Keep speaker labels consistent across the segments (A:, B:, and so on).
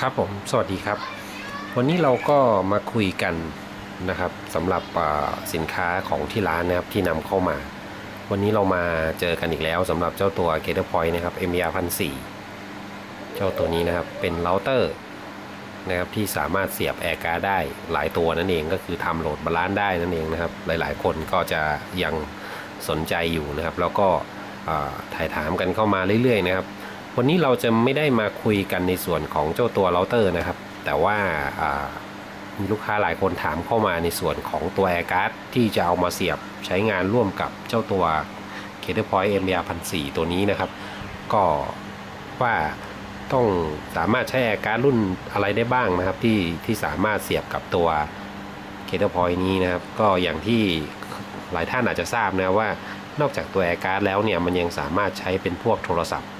A: ครับผมสวัสดีครับ วันนี้เราก็มาคุยกันนะครับสำหรับสินค้าของที่ร้านนะครับที่นำเข้ามา วันนี้เรามาเจอกันอีกแล้วสำหรับเจ้าตัว g a t e r Point นะครับ MBR 1004เจ้าตัวนี้นะครับเป็นเราเตอร์นะครับที่สามารถเสียบแอร์การ์ดได้หลายตัวนั่นเองก็คือทำโหลดบาลานซ์ได้นั่นเองนะครับ หลายๆ คนก็จะยังสนใจอยู่นะครับ แล้วก็ถ่ายถามกันเข้ามาเรื่อยๆนะครับ วันนี้เราจะไม่ได้มาคุยกันในส่วนของเจ้าตัวเราเตอร์นะครับ แต่ว่ามีลูกค้าหลายคนถามเข้ามาในส่วนของตัวแอร์การ์ดที่จะเอามาเสียบใช้งานร่วมกับเจ้าตัว c a t e r Point MBR 1004ตัวนี้นะครับ ก็ว่าต้องสามารถใช้แอร์การ์ดรุ่นอะไรได้บ้างนะครับ ที่ที่สามารถเสียบกับตัว c a t e r Point นี้นะครับ ก็อย่างที่หลายท่านอาจจะทราบนะว่านอกจากตัวแอร์การ์ดแล้วเนี่ยมันยังสามารถใช้เป็นพวกโทรศัพท์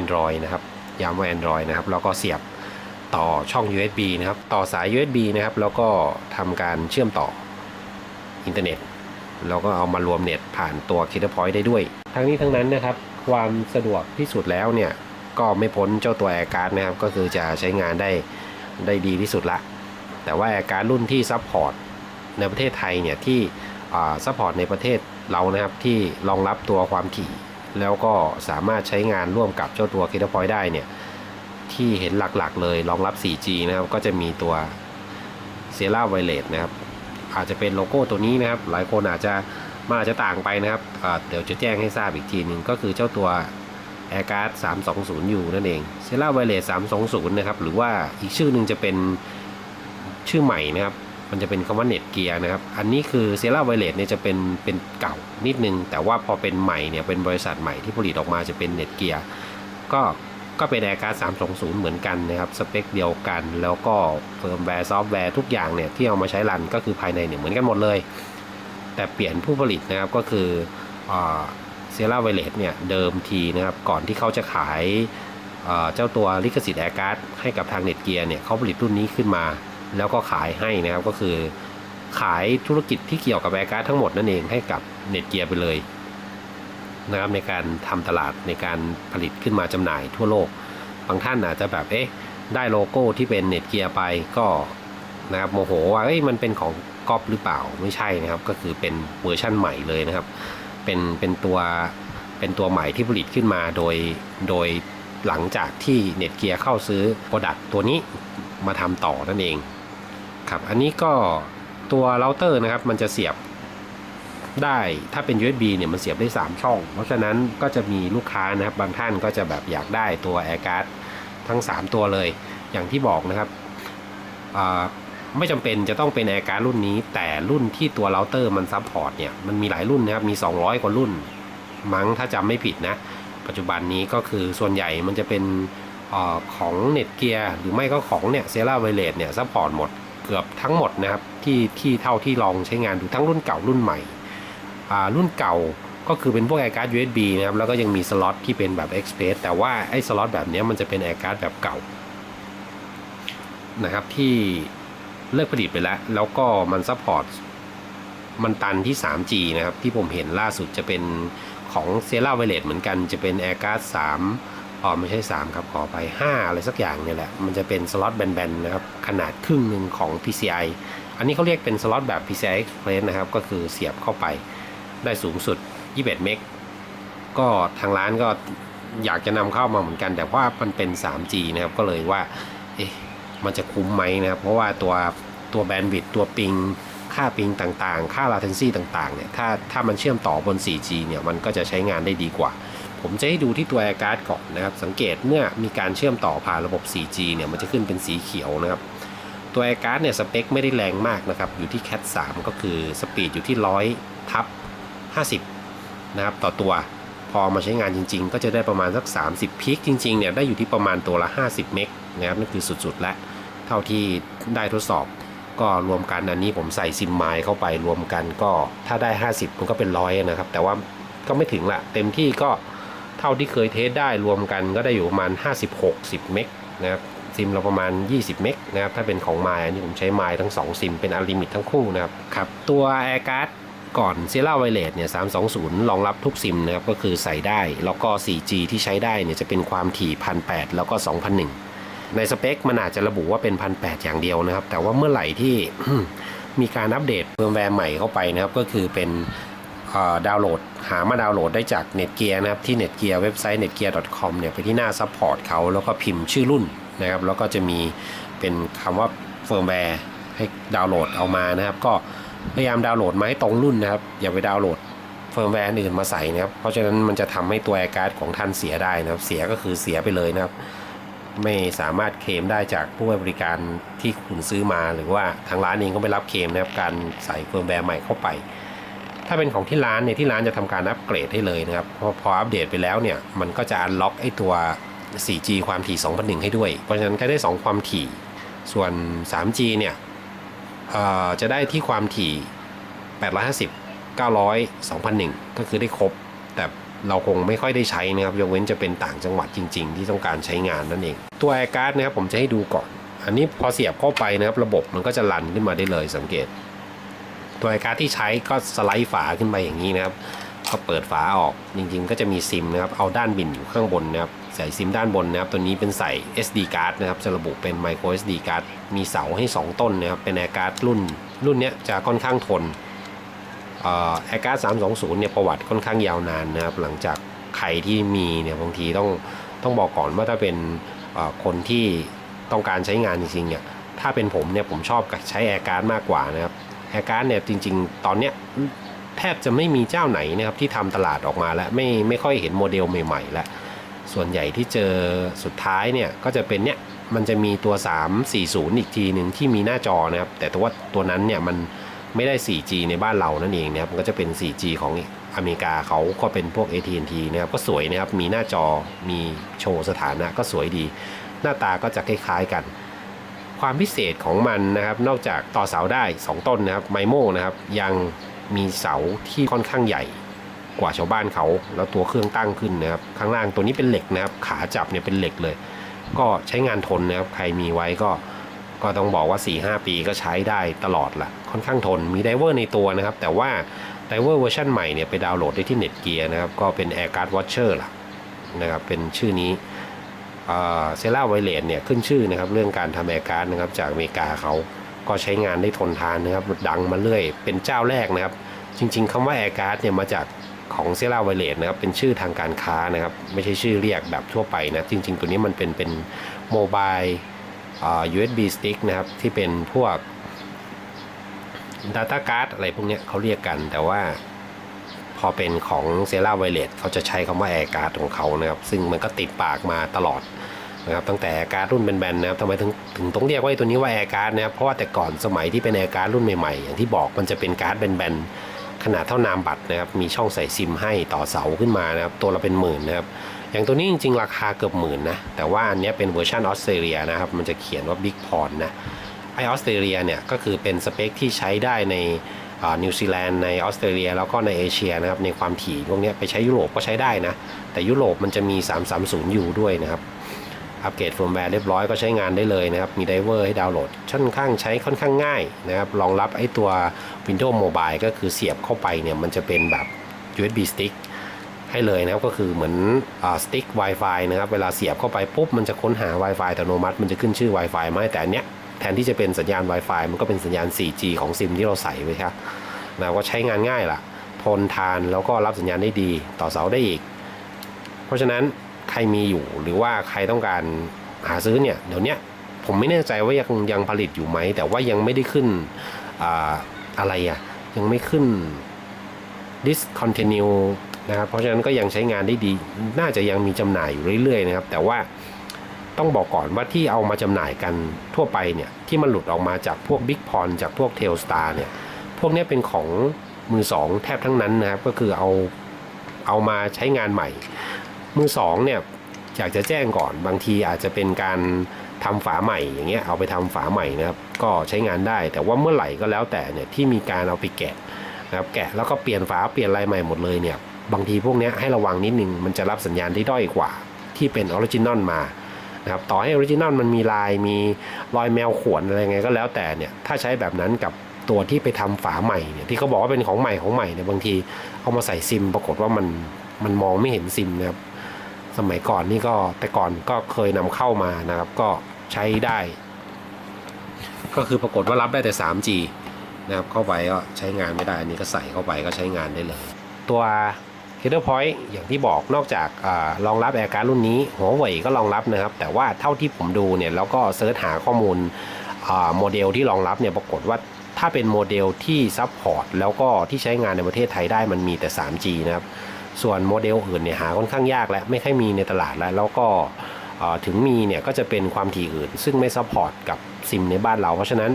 A: Android นะครับย้ำว่า Android นะครับแล้วก็เสียบต่อช่อง USB นะครับต่อสาย USB นะครับแล้วก็ทำการเชื่อมต่ออินเทอร์เน็ตแล้วก็เอามารวมเน็ตผ่านตัว k i t t e r Point ได้ด้วย ทั้งนี้ทั้งนั้นนะครับ ความสะดวกที่สุดแล้วเนี่ย ก็ไม่พ้นเจ้าตัว Air Card นะครับ ก็คือจะใช้งานได้ได้ดีที่สุดละ แต่ว่า Air Card รุ่นที่ซัพพอร์ตในประเทศไทยเนี่ย ที่ซัพพอร์ตในประเทศเรานะครับ ที่รองรับตัวความถี่ แล้วก็สามารถใช้งานร่วมกับเจ้าตัว k i t t e r Point ได้เนี่ย ที่เห็นหลักๆเลยรองรับ 4G นะครับ ก็จะมีตัว s i e r a Wireless นะครับ อาจจะเป็นโลโก้ตัวนี้นะครับ หลายคนอาจจะมันอาจจะต่างไปนะครับ เดี๋ยวจะแจ้งให้ทราบอีกทีหนึ่งก็คือเจ้าตัว AirCard 320U นั่นเอง s i e r a Wireless 320 นะครับ หรือว่าอีกชื่อหนึ่งจะเป็นชื่อใหม่นะครับ มันจะเป็นคำว่าเน็ตเกียร์นะครับ อันนี้คือ s i e r a Wireless เนี่ยจะเป็นเป็นเก่านิดนึง แต่ว่าพอเป็นใหม่เนี่ยเป็นบริษัทใหม่ที่ผลิตออกมาจะเป็นเน็ตเกียร์ก็ก็เป็น Air Card 320 เหมือนกันนะครับ สเปคเดียวกัน แล้วก็เฟิร์มแวร์ซอฟต์แวร์ทุกอย่างเนี่ยที่เอามาใช้รันก็คือภายในเนี่ยเหมือนกันหมดเลย แต่เปลี่ยนผู้ผลิตนะครับก็คือเซราไวเลสเนี่ยเดิมทีนะครับ ก่อนที่เขาจะขายเจ้าตัวลิขสิทธิ์ Air Card ให้กับทางเน็ตเกียร์เนี่ยเขาผลิตรุ่นนี้ขึ้นมา แล้วก็ขายให้นะครับก็คือ ขายธุรกิจที่เกี่ยวกับ Air Card ทั้งหมดนั่นเองให้กับเน็ตเกียร์ไปเลยนะครับในการทำตลาดในการผลิตขึ้นมาจำหน่ายทั่วโลก บางท่านอาจจะแบบเอ๊ะได้โลโก้ที่เป็นเน็ตเกียร์ไปก็นะครับโมโหว่าเอ้ยมันเป็นของก๊อปหรือเปล่าไม่ใช่นะครับ ก็คือเป็นเวอร์ชั่นใหม่เลยนะครับ เป็นเป็นตัวเป็นตัวใหม่ที่ผลิตขึ้นมาโดยโดยหลังจากที่เน็ตเกียร์เข้าซื้อโปรดักต์ตัวนี้มาทำต่อนั่นเอง ครับ อันนี้ก็ตัวเราเตอร์นะครับ มันจะเสียบได้ถ้าเป็น USB เนี่ยมันเสียบได้ 3 ช่อง เพราะฉะนั้นก็จะมีลูกค้านะครับ บางท่านก็จะแบบอยากได้ตัว Air Card ทั้ง 3 ตัวเลย อย่างที่บอกนะครับไม่จำเป็นจะต้องเป็น Air Card รุ่นนี้ แต่รุ่นที่ตัวเราเตอร์มันซัพพอร์ตเนี่ยมันมีหลายรุ่นนะครับ มี 200 กว่ารุ่น มั้งถ้าจำไม่ผิดนะ ปัจจุบันนี้ก็คือส่วนใหญ่มันจะเป็นอของเน็ตเกียร์หรือไม่ก็ของเนี่ยเซราไวเลสเนี่ยซัพพอร์ตหมด เกือบทั้งหมดนะครับที่ที่เท่าที่ลองใช้งานดูทั้งรุ่นเก่ารุ่นใหม่รุ่นเก่าก็คือเป็นพวก Air Card USB นะครับแล้วก็ยังมีสล็อตที่เป็นแบบ Express แต่ว่าไอ้สล็อตแบบนี้มันจะเป็น Air Card แบบเก่านะครับที่เลิกผลิตไปแล้ว แล้วก็มันซัพพอร์ตมันตันที่ 3G นะครับ ที่ผมเห็นล่าสุดจะเป็นของ s e r a Wireless เหมือนกันจะเป็น Air Card 3 อ๋อไม่ใช่ 3 ครับขอไป 5 อะไรสักอย่างเนี่ยแหละ มันจะเป็นสล็อตแบนๆนะครับ ขนาดครึ่งหนึ่งของ PCI อันนี้เขาเรียกเป็นสล็อตแบบ PCI Express นะครับ ก็คือเสียบเข้าไปได้สูงสุด 21 เมกก็ทางร้านก็อยากจะนำเข้ามาเหมือนกัน แต่ว่ามันเป็น 3G นะครับ ก็เลยว่า เอ๊ะ มันจะคุ้มไหมนะครับ เพราะว่าตัวตัวแบนด์วิดตัวปิง ค่าปิงต่างๆ ค่า latency ต่างๆ เนี่ย ถ้าถ้ามันเชื่อมต่อบน 4G เนี่ย มันก็จะใช้งานได้ดีกว่า ผมจะให้ดูที่ตัว Air Card ก่อนนะครับ สังเกตเมื่อมีการเชื่อมต่อผ่านระบบ 4G เนี่ยมันจะขึ้นเป็นสีเขียวนะครับ ตัว Air Card เนี่ยสเปคไม่ได้แรงมากนะครับ อยู่ที่ Cat 3 ก็คือสปีดอยู่ที่ 100ทับ50 นะครับ ต่อตัวพอมาใช้งานจริง ๆ ก็จะได้ประมาณสัก 30 พิกจริงๆเนี่ยได้อยู่ที่ประมาณตัวละ 50 เมกนะครับนั่นคือสุดๆ แล้วเท่าที่ได้ทดสอบ ก็รวมกันอันนี้ผมใส่ซิมไมล์เข้าไปรวมกันก็ถ้าได้ 50 มันก็เป็นร้อยนะครับ แต่ว่าก็ไม่ถึงละเต็มที่ก็ เท่าที่เคยเทสได้รวมกันก็ได้อยู่ประมาณ56-10เมกนะครับซิมเราประมาณ 20 เมกนะครับ ถ้าเป็นของไมล์อันนี้ผมใช้ไมล์ทั้ง 2 ซิมเป็นอ n l ลิมิตทั้งคู่นะครับครับ ตัว Air Card ก่อน s i e r a Wireless เนี่ย 320 รองรับทุกซิมนะครับ ก็คือใส่ได้ แล้วก็ 4G ที่ใช้ได้เนี่ยจะเป็นความถี่ 1,800 แล้วก็ 2,001 ในสเปคมันอาจจะระบุว่าเป็นพันแอย่างเดียวนะครับ แต่ว่าเมื่อไหร่ที่มีการอัปเดตเฟิร์มแวร์ใหม่เข้าไปนะครับ ก็คือเป็นเอ่อ ดาวน์โหลด หามาดาวน์โหลดได้จาก Netgear นะครับ ที่ Netgear เว็บไซต์ netgear.com เนี่ยไปที่หน้าซัพพอร์ตเขาแล้วก็พิมพ์ชื่อรุ่นนะครับ แล้วก็จะมีเป็นคำว่าเฟิร์มแวร์ให้ดาวน์โหลดเอามานะครับ ก็พยายามดาวน์โหลดมาให้ตรงรุ่นนะครับ อย่าไปดาวน์โหลดเฟิร์มแวร์อื่นมาใส่นะครับ เพราะฉะนั้นมันจะทำให้ตัวแอร์การ์ดของท่านเสียได้นะครับ เสียก็คือเสียไปเลยนะครับ ไม่สามารถเคลมได้จากผู้ให้บริการที่คุณซื้อมา หรือว่าทางร้านเองก็ไม่รับเคลมนะครับ การใส่เฟิร์มแวร์ใหม่เข้าไป ถ้าเป็นของที่ร้านเนี่ยที่ร้านจะทำการอัปเกรดให้เลยนะครับพอพออัปเดตไปแล้วเนี่ยมันก็จะอันล็อกไอ้ตัว 4G ความถี่2001ให้ด้วย เพราะฉะนั้นก็ได้ 2 ความถี่ ส่วน 3G เนี่ยเอ่อจะได้ที่ความถี่ 850 900 2001 ก็คือได้ครบ แต่เราคงไม่ค่อยได้ใช้นะครับ ยกเว้นจะเป็นต่างจังหวัดจริง ๆ ที่ต้องการใช้งานนั่นเอง ตัวแอร์การ์ดนะครับผมจะให้ดูก่อน อันนี้พอเสียบเข้าไปนะครับ ระบบมันก็จะรันขึ้นมาได้เลยสังเกต ตัวแอการ์ดที่ใช้ก็สไลด์ฝาขึ้นไปอย่างนี้นะครับ ก็เปิดฝาออกจริงๆ ก็จะมีซิมนะครับเอาด้านบินอยู่ข้างบนนะครับใส่ซิมด้านบนนะครับตัวนี้เป็นใส่ SD card นะครับจะระบุเป็น micro SD card มีเสาให้ 2 ต้นนะครับเป็นแอร์การ์ดรุ่น รุ่นเนี้ยจะค่อนข้างทนแอร์การ์ด320เนี่ยประวัติค่อนข้างยาวนานนะครับ หลังจากใครที่มีเนี่ยบางทีต้องต้องบอกก่อนว่าถ้าเป็นคนที่ต้องการใช้งานจริงๆเนี่ยถ้าเป็นผมเนี่ยผมชอบใช้แอร์การ์ดมากกว่านะครับ แอร์การ์ดเนี่ยจริง ๆ ตอนเนี้ยแทบจะไม่มีเจ้าไหนนะครับที่ทำตลาดออกมาแล้วไม่ไม่ค่อยเห็นโมเดลใหม่ๆแล้วส่วนใหญ่ที่เจอสุดท้ายเนี่ยก็จะเป็นเนี่ยมันจะมีตัว 340 อีกทีหนึ่งที่มีหน้าจอนะครับ แต่ตัวตัวนั้นเนี่ยมันไม่ได้ 4G ในบ้านเรานั่นเองนะครับมันก็จะเป็น 4G ของอเมริกาเขาก็เป็นพวก AT&T นะครับก็สวยนะครับมีหน้าจอมีโชว์สถานะก็สวยดี หน้าตาก็จะคล้ายๆกัน ความพิเศษของมันนะครับ นอกจากต่อเสาได้ 2 ต้นนะครับไมโมนะครับ ยังมีเสาที่ค่อนข้างใหญ่กว่าชาวบ้านเขา แล้วตัวเครื่องตั้งขึ้นนะครับ ข้างล่างตัวนี้เป็นเหล็กนะครับ ขาจับเนี่ยเป็นเหล็กเลย ก็ใช้งานทนนะครับ ใครมีไว้ก็ก็ต้องบอกว่า 4-5 ปีก็ใช้ได้ตลอดละค่อนข้างทนมีไดเวอร์ในตัวนะครับ แต่ว่าไดเวอร์เวอร์ชันใหม่เนี่ยไปดาวน์โหลดได้ที่ Netgear นะครับ ก็เป็น Air Guard Watcher ล่ะนะครับ เป็นชื่อนี้ เซล่าไวเลสเนี่ยขึ้นชื่อนะครับเรื่องการทำแอร์การ์ดนะครับจากอเมริกาเขาก็ใช้งานได้ทนทานนะครับดังมาเรื่อย เป็นเจ้าแรกนะครับ จริง ๆคำว่าแอร์การ์ดเนี่ยมาจากของเซล่าไวเลสนะครับเป็นชื่อทางการค้านะครับไม่ใช่ชื่อเรียกแบบทั่วไปนะจริง ๆ ตัวนี้มันเป็นเป็นโมบาย USB stick นะครับที่เป็นพวก Data Card อะไรพวกนี้เขาเรียกกันแต่ว่า พอเป็นของเซล่าไวเลสเขาจะใช้คำว่าแอร์การ์ดของเขานะครับซึ่งมันก็ติดปากมาตลอดนะครับตั้งแต่แอร์การ์ดรุ่นแบนๆนะครับทำไมถึงถึงต้องเรียกว่าไอตัวนี้ว่าแอร์การ์ดนะครับเพราะว่าแต่ก่อนสมัยที่เป็นแอร์การ์ดรุ่นใหม่ๆ อย่างที่บอกมันจะเป็นการ์ดแบนๆขนาดเท่านามบัตรนะครับมีช่องใส่ซิมให้ต่อเสาขึ้นมานะครับตัวละเป็นหมื่นนะครับอย่างตัวนี้จริงๆ ราคาเกือบหมื่นนะแต่ว่าอันนี้เป็นเวอร์ชันออสเตรเลียนะครับมันจะเขียนว่า Big p o n นะไอออสเตรเลียเนี่ยก็คือเป็นสเปคที่ใช้ได้ใน นิวซีแลนด์ในออสเตรเลีย แล้วก็ในเอเชียนะครับในความถี่พวกนี้ไปใช้ยุโรปก็ใช้ได้นะ แต่ยุโรปมันจะมี 330U ด้วยนะครับอัปเกรดเฟิร์มแวร์เรียบร้อยก็ใช้งานได้เลยนะครับ มีไดเวอร์ให้ดาวน์โหลดค่อนข้างใช้ค่อนข้างง่ายนะครับรองรับไอ้ตัว Windows Mobile ก็คือเสียบเข้าไปเนี่ยมันจะเป็นแบบ USB stick ให้เลยนะครับก็คือเหมือนสติ๊ก Wi-Fi นะครับ เวลาเสียบเข้าไปปุ๊บมันจะค้นหา Wi-Fi อัตโนมัติ มันจะขึ้นชื่อ Wi-Fi มาให้แต่อันเนี้ย แทนที่จะเป็นสัญญาณ Wi-Fi มันก็เป็นสัญญาณ 4G ของซิมที่เราใส่ไว้ครับนะก็ใช้งานง่ายล่ะ ทนทานแล้วก็รับสัญญาณได้ดีต่อเสาได้อีก เพราะฉะนั้นใครมีอยู่หรือว่าใครต้องการหาซื้อเนี่ยเดี๋ยวนี้ผมไม่แน่ใจว่ายังยังผลิตอยู่ไหม แต่ว่ายังไม่ได้ขึ้นออะไรอะ่ะยังไม่ขึ้น discontinue นะครับเพราะฉะนั้นก็ยังใช้งานได้ดี น่าจะยังมีจำหน่ายอยู่เรื่อยๆนะครับ แต่ว่า ต้องบอกก่อนว่าที่เอามาจำหน่ายกันทั่วไปเนี่ยที่มันหลุดออกมาจากพวก Big p o n จากพวก Telstar เนี่ยพวกนี้เป็นของมือสองแทบทั้งนั้นนะครับก็คือเอาเอามาใช้งานใหม่ มือสองเนี่ยอยากจะแจ้งก่อนบางทีอาจจะเป็นการทำฝาใหม่อย่างเงี้ยเอาไปทำฝาใหม่นะครับก็ใช้งานได้ แต่ว่าเมื่อไหร่ก็แล้วแต่เนี่ยที่มีการเอาไปแกะนะครับแกะแล้วก็เปลี่ยนฝาเปลี่ยนอะไรใหม่หมดเลยเนี่ยบางทีพวกนี้ให้ระวังนิดนึงมันจะรับสัญญาณได้ด้อยกว่า ที่เป็นออริจินอลมา นะครับต่อให้ออริจินอลมันมีลายมีรอยแมวขวนอะไรไงก็แล้วแต่เนี่ยถ้าใช้แบบนั้นกับตัวที่ไปทำฝาใหม่เนี่ยที่เขาบอกว่าเป็นของใหม่ของใหม่เนี่ยบางทีเอามาใส่ซิม ปรากฏว่ามันมันมองไม่เห็นซิมนะครับสมัยก่อนนี่ก็แต่ก่อนก็เคยนำเข้ามานะครับก็ใช้ได้ ก็คือปรากฏว่ารับได้แต่ 3G นะครับเข้าไปก็ใช้งานไม่ได้อันนี้ก็ใส่เข้าไปก็ใช้งานได้เลย ตัว k e t t e r Point อย่างที่บอกนอกจากรองรับแอร์การ์ดรุ่นนี้หัวเว่ยก็รองรับนะครับ แต่ว่าเท่าที่ผมดูเนี่ยแล้วก็เซิร์ชหาข้อมูลโมเดลที่รองรับเนี่ยปรากฏว่าถ้าเป็นโมเดลที่ซัพพอร์ตแล้วก็ที่ใช้งานในประเทศไทยได้มันมีแต่ 3G นะครับ ส่วนโมเดลอื่นเนี่ยหาค่อนข้างยากและไม่ค่อยมีในตลาดแล้วแล้วก็ถึงมีเนี่ยก็จะเป็นความถี่อื่น ซึ่งไม่ซัพพอร์ตกับซิมในบ้านเรา เพราะฉะนั้น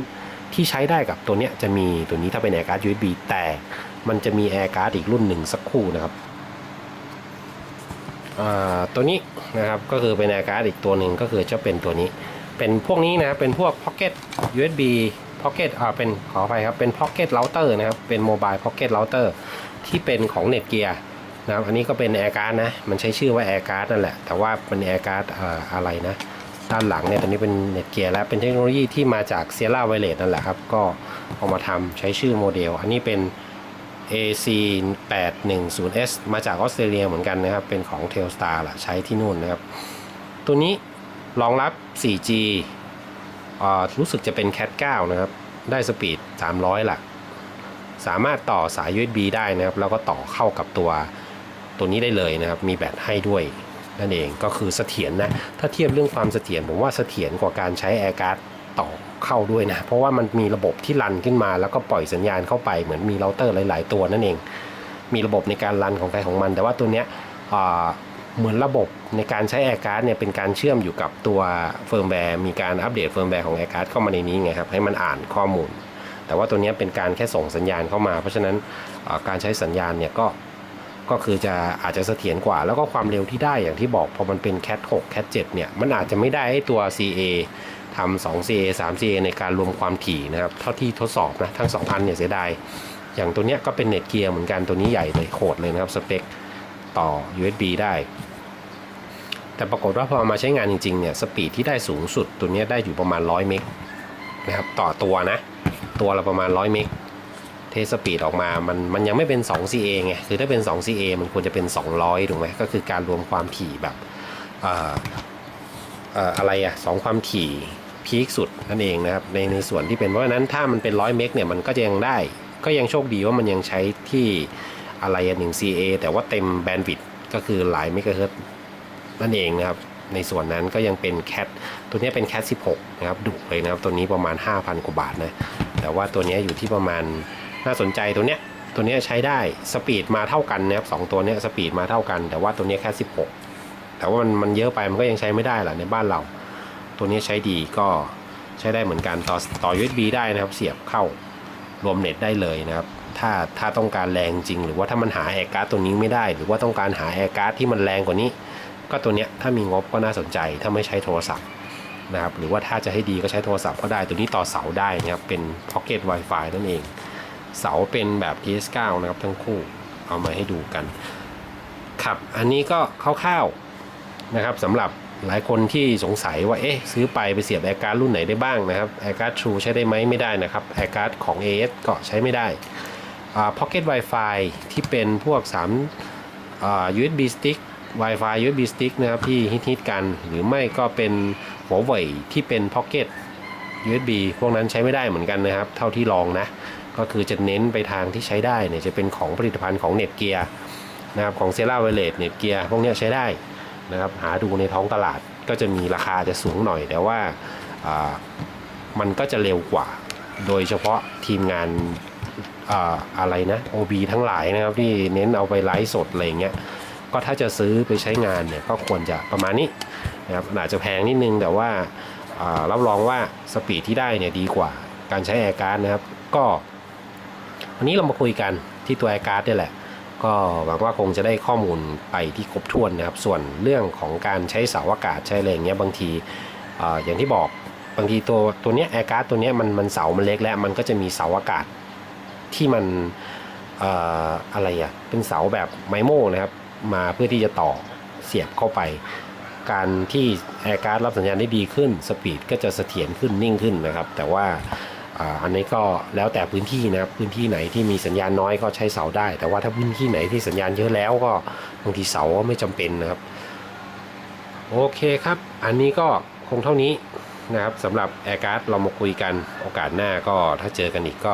A: ที่ใช้ได้กับตัวเนี้ยจะมีตัวนี้ถ้าเป็นแอร์การ์ด USB แต่มันจะมีแอร์การ์ดอีกรุ่นหนึ่งสักคู่นะครับ ตัวนี้นะครับก็คือเป็นแอร์การ์ดอีกตัวหนึ่งก็คือจะเป็นตัวนี้ เป็นพวกนี้นะเป็นพวก Pocket USB Pocket อ่าเป็นขออภัยครับเป็น Pocket Router นะครับเป็น Mobile Pocket Router ที่เป็นของ Netgear นะครับอันนี้ก็เป็น Air Card นะมันใช้ชื่อว่า Air Card นั่นแหละ แต่ว่าเป็น Air Card เอ่ออะไรนะด้านหลังเนี่ยตอนนี้เป็น Netgear แล้วเป็นเทคโนโลยีที่มาจาก Sierra Wireless นั่นแหละครับ ก็เอามาทำใช้ชื่อโมเดล อันนี้เป็น AC 810S มาจากออสเตรเลียเหมือนกันนะครับ เป็นของ Telstar แหละใช้ที่นู่นนะครับ ตัวนี้รองรับ 4G อ่ารู้สึกจะเป็น Cat 9 นะครับ ได้สปีด 300 หลัก สามารถต่อสาย USB ได้นะครับ แล้วก็ต่อเข้ากับตัวตัวนี้ได้เลยนะครับ มีแบตให้ด้วยนั่นเองก็คือเสถียรนะ ถ้าเทียบเรื่องความเสถียรผมว่าเสถียรกว่าการใช้ Air Card ต่อ เข้าด้วยนะ เพราะว่ามันมีระบบที่รันขึ้นมา แล้วก็ปล่อยสัญญาณเข้าไปเหมือนมีเราเตอร์หลาย ๆ ตัวนั่นเอง มีระบบในการรันของใครของมัน แต่ว่าตัวเนี้ยเหมือนระบบในการใช้ Air Card เนี่ยเป็นการเชื่อมอยู่กับตัวเฟิร์มแวร์มีการอัปเดตเฟิร์มแวร์ของ Air Card เข้ามาในนี้ไงครับให้มันอ่านข้อมูล แต่ว่าตัวนี้เป็นการแค่ส่งสัญญาณเข้ามา เพราะฉะนั้นการใช้สัญญาณเนี่ยก็ก็คือจะอาจจะเสถียรกว่า แล้วก็ความเร็วที่ได้อย่างที่บอกพอมันเป็น Cat 6 Cat 7เนี่ยมันอาจจะไม่ได้ให้ตัว CA ทำ2 CA 3 CA ในการรวมความถี่นะครับ เท่าที่ทดสอบนะทั้งสองอันเนี่ยเสียดาย อย่างตัวเนี้ยก็เป็นเน็ตเกียร์เหมือนกันตัวนี้ใหญ่เลยโคตรเลยนะครับ สเปคต่อ USB ได้ แต่ปรากฏว่าพอมาใช้งานจริงๆเนี่ยสปีดที่ได้สูงสุดตัวเนี้ยได้อยู่ประมาณ 100 เมกนะครับต่อตัวนะ ตัวละประมาณ 100 เมกเทสปีดออกมา มันมันยังไม่เป็น 2 CA ไง คือถ้าเป็น 2 CA มันควรจะเป็น 200 ถูกไหมก็คือการรวมความถี่แบบออเอ่ออะไรอะสองความถี่ พีคสุดนั่นเองนะครับในในส่วนที่เป็นเพราะฉะนั้นถ้ามันเป็น100เมกเนี่ยมันก็จะยังได้ ก็ยังโชคดีว่ามันยังใช้ที่อะไรอะ1 CA แต่ว่าเต็มแบนด์วิดต์ก็คือหลายเมกะเฮิรตนั่นเองนะครับในส่วนนั้นก็ยังเป็นแคทตัวนี้เป็นแคท16 นะครับดุเลยนะครับ ตัวนี้ประมาณ 5,000 กว่าบาทนะ แต่ว่าตัวนี้อยู่ที่ประมาณน่าสนใจตัวเนี้ยตัวนี้ใช้ได้สปีดมาเท่ากันนะครับสองตัวนี้สปีดมาเท่ากัน แต่ว่าตัวนี้แค่ 16 แต่ว่ามันมันเยอะไปมันก็ยังใช้ไม่ได้แหละในบ้านเรา ตัวนี้ใช้ดีก็ใช้ได้เหมือนกันต่อต่อ USB ได้นะครับ เสียบเข้ารวมเน็ตได้เลยนะครับ ถ้าถ้าต้องการแรงจริง หรือว่าถ้ามันหาแอร์การ์ดตัวนี้ไม่ได้ หรือว่าต้องการหาแอร์การ์ดที่มันแรงกว่านี้ ก็ตัวเนี้ยถ้ามีงบก็น่าสนใจถ้าไม่ใช้โทรศัพท์นะครับหรือว่าถ้าจะให้ดีก็ใช้โทรศัพท์ก็ได้ตัวนี้ต่อเสาได้นะครับเป็น Pocket Wi-Fi นั่นเอง เสาเป็นแบบ PS9 นะครับทั้งคู่เอามาให้ดูกันครับอันนี้ก็คร่าวๆนะครับสำหรับ หลายคนที่สงสัยว่าเอ๊ะซื้อไปไปเสียบแอร์การ์ดรุ่นไหนได้บ้างนะครับแอร์การ์ด True ใช้ได้ไหมไม่ได้นะครับแอร์การ์ดของ AS ก็ใช้ไม่ได้อ่า Pocket Wi-Fi ที่เป็นพวก3อ่า USB stick Wi-Fi USB stick นะครับที่ฮิตๆกัน หรือไม่ก็เป็นหัวเว่ยที่เป็น Pocket USB พวกนั้นใช้ไม่ได้เหมือนกันนะครับ เท่าที่ลองนะ ก็คือจะเน้นไปทางที่ใช้ได้เนี่ยจะเป็นของผลิตภัณฑ์ของเน็ตเกียร์นะครับของเซราเวเลตเน็ตเกียร์พวกนี้ใช้ได้ นะครับหาดูในท้องตลาดก็จะมีราคาจะสูงหน่อย แต่ว่ามันก็จะเร็วกว่า โดยเฉพาะทีมงานอ่าอะไรนะ OB ทั้งหลายนะครับที่เน้นเอาไปไลฟ์สดอะไรเงี้ยก็ถ้าจะซื้อไปใช้งานเนี่ยก็ควรจะประมาณนี้นะครับอาจจะแพงนิดนึงแต่ว่าอ่ารับรองว่าสปีดที่ได้เนี่ยดีกว่าการใช้แอร์การ์ดนะครับก็วันนี้เรามาคุยกันที่ตัวแอร์การ์ดนี่แหละ ก็หวังว่าคงจะได้ข้อมูลไปที่ครบถ้วนนะครับ ส่วนเรื่องของการใช้เสาอากาศใช้อะไรอย่างเงี้ยบางทีอย่างที่บอกบางทีตัวตัวเนี้ยแอร์การ์ดตัวเนี้ยมันมันเสามันเล็กแล้วมันก็จะมีเสาอากาศที่มันเอ่ออะไรอะเป็นเสาแบบไมโมนะครับ มาเพื่อที่จะต่อเสียบเข้าไป การที่แอร์การ์ดรับสัญญาณได้ดีขึ้น สปีดก็จะเสถียรขึ้นนิ่งขึ้นนะครับ แต่ว่า อันนี้ก็แล้วแต่พื้นที่นะครับพื้นที่ไหนที่มีสัญญาณน้อยก็ใช้เสาได้ แต่ว่าถ้าพื้นที่ไหนที่สัญญาณเยอะแล้วก็บางทีเสาก็ไม่จำเป็นนะครับ โอเคครับ อันนี้ก็คงเท่านี้นะครับสำหรับแอร์การ์ดเรามาคุยกันโอกาสหน้าก็ถ้าเจอกันอีกก็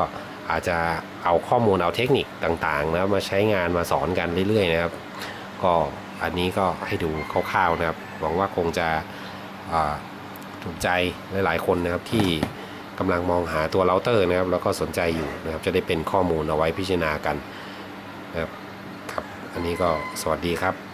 A: อาจจะเอาข้อมูลเอาเทคนิคต่างๆนะมาใช้งานมาสอนกันเรื่อยๆนะครับ ก็อันนี้ก็ให้ดูคร่าวๆนะครับหวังว่าคงจะถูกใจหลายๆคนนะครับที่ กำลังมองหาตัวเราเตอร์นะครับแล้วก็สนใจอยู่นะครับจะได้เป็นข้อมูลเอาไว้พิจารณากันนะครับครับ อันนี้ก็สวัสดีครับ